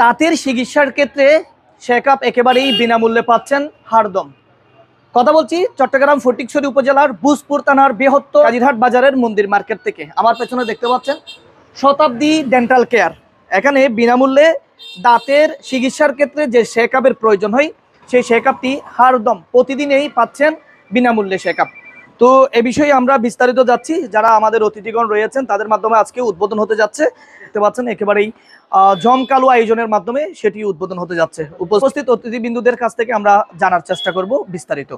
দাঁতের চিকিৎসার ক্ষেত্রে চেক আপ একেবারেই বিনামূল্যে পাচ্ছেন হারদম কথা বলছি চট্টগ্রাম ফটিকছড়ি উপজেলার বুজপুর থানার বৃহত্তর কাজিরহাট বাজারের মন্দির মার্কেট থেকে। আমার পেছনে দেখতে পাচ্ছেন শতাব্দী ডেন্টাল কেয়ার এখানে বিনামূল্যে দাঁতের চিকিৎসার ক্ষেত্রে যে আপের প্রয়োজন হয়, সেই চেক আপটি হারদম প্রতিদিনেই পাচ্ছেন বিনামূল্যে চেক আপ তো এ বিষয়ে আমরা বিস্তারিত যাচ্ছি। যারা আমাদের অতিথিগণ রয়েছেন, তাদের মাধ্যমে আজকে উদ্বোধন হতে যাচ্ছে। দেখতে পাচ্ছেন, একেবারেই জমকালো আয়োজনের মাধ্যমে সেটি উদ্বোধন হতে যাচ্ছে। উপস্থিত অতিথিবৃন্দুদের কাছ থেকে আমরা জানার চেষ্টা করব বিস্তারিত।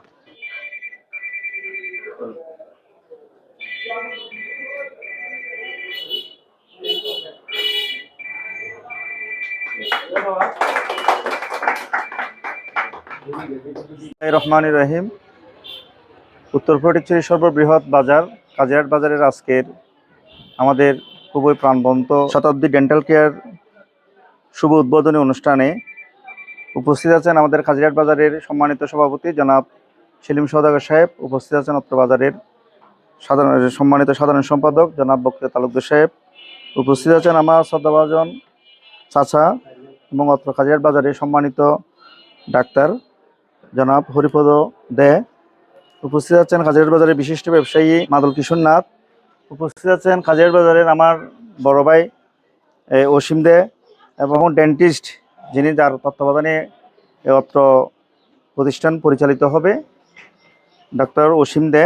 রহমান রহিম। উত্তর ফটিকছড়ির সর্ববৃহৎ বাজার কাজিয়াট বাজারের আজকের আমাদের খুবই প্রাণবন্ত শতাব্দী ডেন্টাল কেয়ার শুভ উদ্বোধনী অনুষ্ঠানে উপস্থিত আছেন আমাদের কাজিয়াট বাজারের সম্মানিত সভাপতি জনাব সেলিম সৌদাগর সাহেব, উপস্থিত আছেন অত্র বাজারের সাধারণ, সম্মানিত সাধারণ সম্পাদক জনাব বক্তা তালুকদার সাহেব, উপস্থিত আছেন আমার শ্রদ্ধাভাজন চাচা এবং অত্র কাজিয়াট বাজারের সম্মানিত ডাক্তার জনাব হরিপদ দে উপস্থিত আছেন কাজের বাজারের বিশিষ্ট ব্যবসায়ী মাদল কিশোর নাথ। উপস্থিত আছেন কাজের বাজারের আমার বড় ভাই অসীম দে এবং ডেন্টিস্ট যিনি যার তত্ত্বাবধানে অত্র প্রতিষ্ঠান পরিচালিত হবে ডক্টর অসীম দে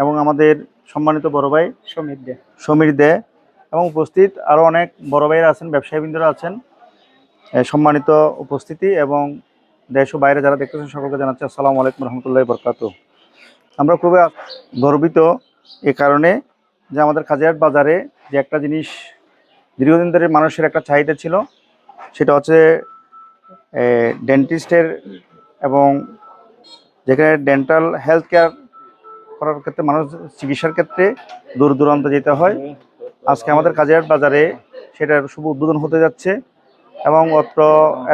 এবং আমাদের সম্মানিত বড় ভাই সমীর দে। সমীর দে এবং উপস্থিত আরও অনেক বড় ভাইয়েরা আছেন ব্যবসায়ীবৃন্দরা আছেন। সম্মানিত উপস্থিতি এবং দেশ ও বাইরে যারা দেখতেছেন সকলকে জানাচ্ছি আসসালামু আলাইকুম রহমতুল্লাহ বরকাত আমরা খুবই গর্বিত এ কারণে যে আমাদের কাজিয়াট বাজারে যে একটা জিনিস দীর্ঘদিন ধরে মানুষের একটা চাহিদা ছিল, সেটা হচ্ছে ডেন্টিস্টের এবং যেখানে ডেন্টাল হেলথ কেয়ার করার ক্ষেত্রে মানুষ চিকিৎসার ক্ষেত্রে দূর দূরান্ত যেতে হয়। আজকে আমাদের কাজিয়াট বাজারে সেটার শুভ উদ্বোধন হতে যাচ্ছে এবং অত্র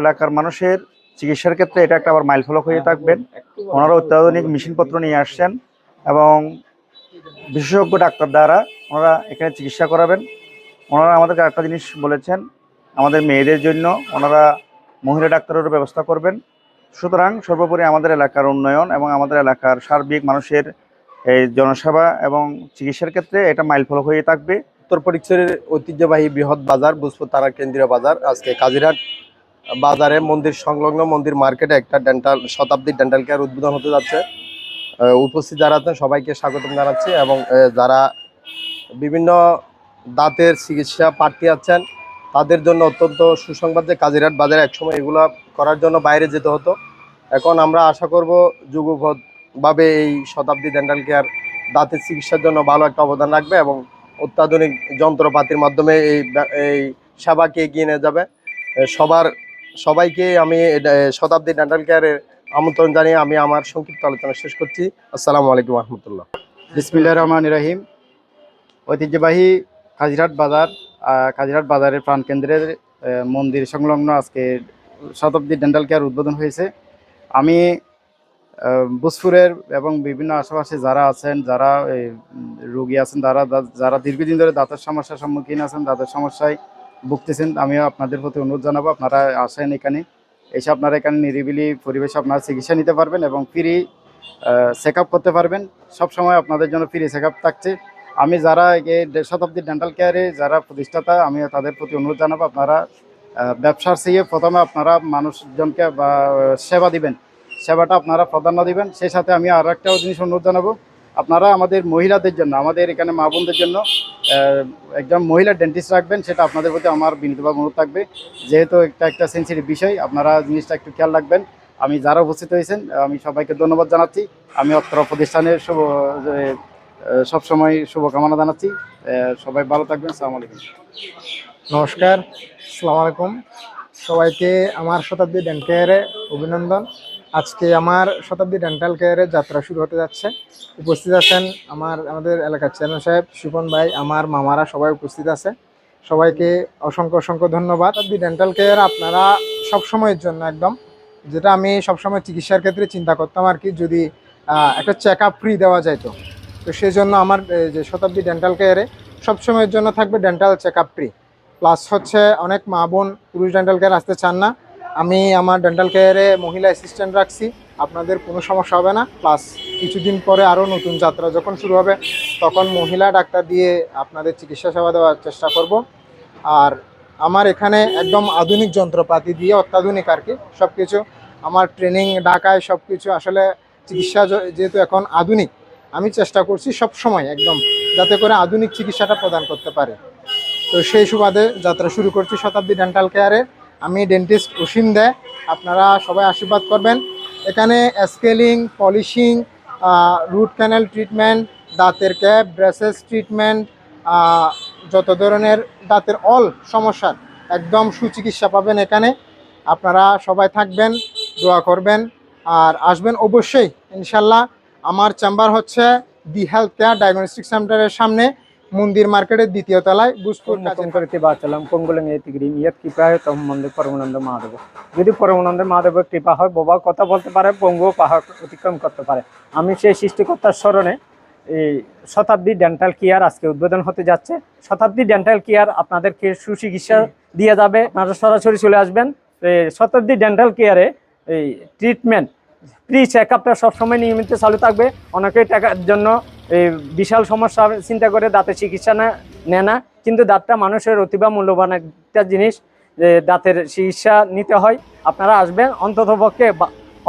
এলাকার মানুষের চিকিৎসার ক্ষেত্রে এটা একটা আবার মাইল ফলক হয়ে থাকবেন। ওনারা অত্যাধুনিক মেশিনপত্র নিয়ে আসছেন এবং বিশেষজ্ঞ ডাক্তার দ্বারা ওনারা এখানে চিকিৎসা করাবেন। ওনারা আমাদেরকে একটা জিনিস বলেছেন আমাদের মেয়েদের জন্য ওনারা মহিলা ডাক্তারেরও ব্যবস্থা করবেন। সুতরাং সর্বোপরি আমাদের এলাকার উন্নয়ন এবং আমাদের এলাকার সার্বিক মানুষের এই জনসেবা এবং চিকিৎসার ক্ষেত্রে এটা মাইল ফলক হয়ে থাকবে। উত্তর ফটিকছড়ির ঐতিহ্যবাহী বৃহৎ বাজার বুজপুর তারা কেন্দ্রীয় বাজার আজকে কাজিরহাট। বাজারে মন্দির সংলগ্ন মন্দির মার্কেটে একটা ডেন্টাল শতাব্দী ডেন্টাল কেয়ার উদ্বোধন হতে যাচ্ছে। উপস্থিত যারা আছেন সবাইকে স্বাগতম জানাচ্ছি এবং যারা বিভিন্ন দাঁতের চিকিৎসা প্রার্থী আছেন, তাদের জন্য অত্যন্ত সুসংবাদ যে কাজিরহাট বাজারে একসময় এগুলো করার জন্য বাইরে যেতে হতো। এখন আমরা আশা করব যুগপথভাবে এই শতাব্দী ডেন্টাল কেয়ার দাঁতের চিকিৎসার জন্য ভালো একটা অবদান রাখবে এবং অত্যাধুনিক যন্ত্রপাতির মাধ্যমে এই এই সেবাকে এগিয়ে নিয়ে যাবে। সবার সবাইকে আমি শতাব্দী ডেন্টাল কেয়ারের আমন্ত্রণ জানিয়ে আমি আমার সংক্ষিপ্ত আলোচনা শেষ করছি। আসসালামু আলাইকুম রহমতুল্লাহ। বিসমিল্লাহ রহমান রহিম। ঐতিহ্যবাহী কাজিরহাট বাজার কাজিরহাট বাজারের প্রাণকেন্দ্রের মন্দির সংলগ্ন আজকে শতাব্দী ডেন্টাল কেয়ার উদ্বোধন হয়েছে। আমি বুসপুরের এবং বিভিন্ন আশেপাশে যারা আছেন, যারা রোগী আছেন, যারা যারা দীর্ঘদিন ধরে দাঁতের সমস্যার সম্মুখীন আছেন, দাঁতের সমস্যায় ভুগতেছেন, আমিও আপনাদের প্রতি অনুরোধ জানাব, আপনারা আসেন এখানে। এসে আপনারা এখানে নিরিবিলি পরিবেশে আপনারা চিকিৎসা নিতে পারবেন এবং ফ্রি চেক করতে পারবেন। সব সময় আপনাদের জন্য ফ্রি চেক থাকছে। আমি যারা এই দে- শতাব্দী ডেন্টাল কেয়ারে যারা প্রতিষ্ঠাতা আমি তাদের প্রতি অনুরোধ জানাব, আপনারা ব্যবসার চেয়ে প্রথমে আপনারা মানুষজনকে বা, সেবা দিবেন। সেবাটা আপনারা প্রাধান্য দিবেন। সেই সাথে আমি আর একটা জিনিস অনুরোধ জানাব আপনারা আমাদের মহিলাদের জন্য, আমাদের এখানে মা বোনদের জন্য একজন মহিলা ডেন্টিস্ট রাখবেন, সেটা আপনাদের প্রতি আমার বিনীতভাবে অনুরোধ থাকবে। যেহেতু একটা একটা সেন্সিটিভ বিষয়, আপনারা জিনিসটা একটু খেয়াল রাখবেন। আমি যারা উপস্থিত হয়েছেন, আমি সবাইকে ধন্যবাদ জানাচ্ছি। আমি অত্র প্রতিষ্ঠানের শুভ সবসময় শুভকামনা জানাচ্ছি। সবাই ভালো থাকবেন সালাম আলাইকুম। নমস্কার, আসসালামু আলাইকুম। সবাইকে আমার শতাব্দী কেয়ারে অভিনন্দন। আজকে আমার শতাব্দী ডেন্টাল কেয়ারের যাত্রা শুরু হতে যাচ্ছে। উপস্থিত আছেন আমার, আমাদের এলাকার চেয়ারম্যান সাহেব সুপন ভাই, আমার মামারা সবাই উপস্থিত আছে। সবাইকে অসংখ্য অসংখ্য ধন্যবাদ। শতাব্দী ডেন্টাল কেয়ার আপনারা সব সময়ের জন্য একদম, যেটা আমি সবসময় চিকিৎসার ক্ষেত্রে চিন্তা করতাম আর কি, যদি একটা চেক আপ ফ্রি দেওয়া যায় তো। তো সেই জন্য আমার যে শতাব্দী ডেন্টাল কেয়ারে সবসময়ের জন্য থাকবে dental check up free plus হচ্ছে অনেক মা বোন পুরুষ ডেন্টাল কেয়ার আসতে চান না আমি আমার ডেন্টাল কেয়ারে মহিলা অ্যাসিস্ট্যান্ট রাখছি, আপনাদের কোনো সমস্যা হবে না। প্লাস কিছুদিন পরে আরও নতুন যাত্রা যখন শুরু হবে, তখন মহিলা ডাক্তার দিয়ে আপনাদের চিকিৎসা সেবা দেওয়ার চেষ্টা করব। আর আমার এখানে একদম আধুনিক যন্ত্রপাতি দিয়ে, অত্যাধুনিক আর কি সব কিছু আমার ট্রেনিং ঢাকায় সব কিছু আসলে চিকিৎসা যেহেতু এখন আধুনিক, আমি চেষ্টা করছি সব সময় একদম, যাতে করে আধুনিক চিকিৎসাটা প্রদান করতে পারে। তো সেই সুবাদে যাত্রা শুরু করছি শতাব্দী ডেন্টাল কেয়ারে আমি ডেন্টিস্ট অসীম দে, আপনারা সবাই আশীর্বাদ করবেন। এখানে scaling polishing root canal treatment দাঁতের ক্যাপ ব্রেসেস ট্রিটমেন্ট যত ধরনের দাঁতের অল সমস্যার একদম সুচিকিৎসা পাবেন এখানে। আপনারা সবাই থাকবেন, দোয়া করবেন, আর আসবেন অবশ্যই, ইনশাল্লাহ। আমার চেম্বার হচ্ছে দি হেলথ কেয়ার ডায়াগনস্টিক সেন্টারের সামনে। মন্দির মার্কেটের দ্বিতীয় তলায় মুখম করিতে বাচলাম কঙ্গুলং এতি গ্রিম ইয়ত কৃপায় তম মন্দে পরমানন্দ মহাদেব যদি পরমানন্দ মহাদেবের কৃপা হয় বাবা কথা বলতে পারে পঙ্গু পাহাড় অতিক্রম করতে পারে। আমি সেই সৃষ্টিকর্তার স্মরণে এই শতাব্দী ডেন্টাল কেয়ার আজকে উদ্বোধন হতে যাচ্ছে। শতাব্দী ডেন্টাল কেয়ার আপনাদেরকে সুচিকিৎসা দিয়ে যাবে। আপনারা সরাসরি চলে আসবেন। এই শতাব্দী ডেন্টাল কেয়ারে এই ট্রিটমেন্ট প্রি চেক আপটা সবসময় নিয়মিত চালু থাকবে। অনেকেই টাকার জন্য বিশাল সমস্যা চিন্তা করে দাঁতের চিকিৎসা না নেয় না। কিন্তু দাঁতটা মানুষের অতিবা মূল্যবান একটা জিনিস যে দাঁতের চিকিৎসা নিতে হয়। আপনারা আসবেন অন্তত পক্ষে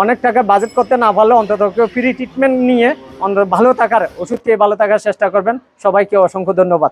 অনেক টাকা বাজেট করতে না পারলে অন্তত ফ্রি ট্রিটমেন্ট নিয়ে ভালো থাকার ওষুধ খেয়ে ভালো থাকার চেষ্টা করবেন। সবাইকে অসংখ্য ধন্যবাদ।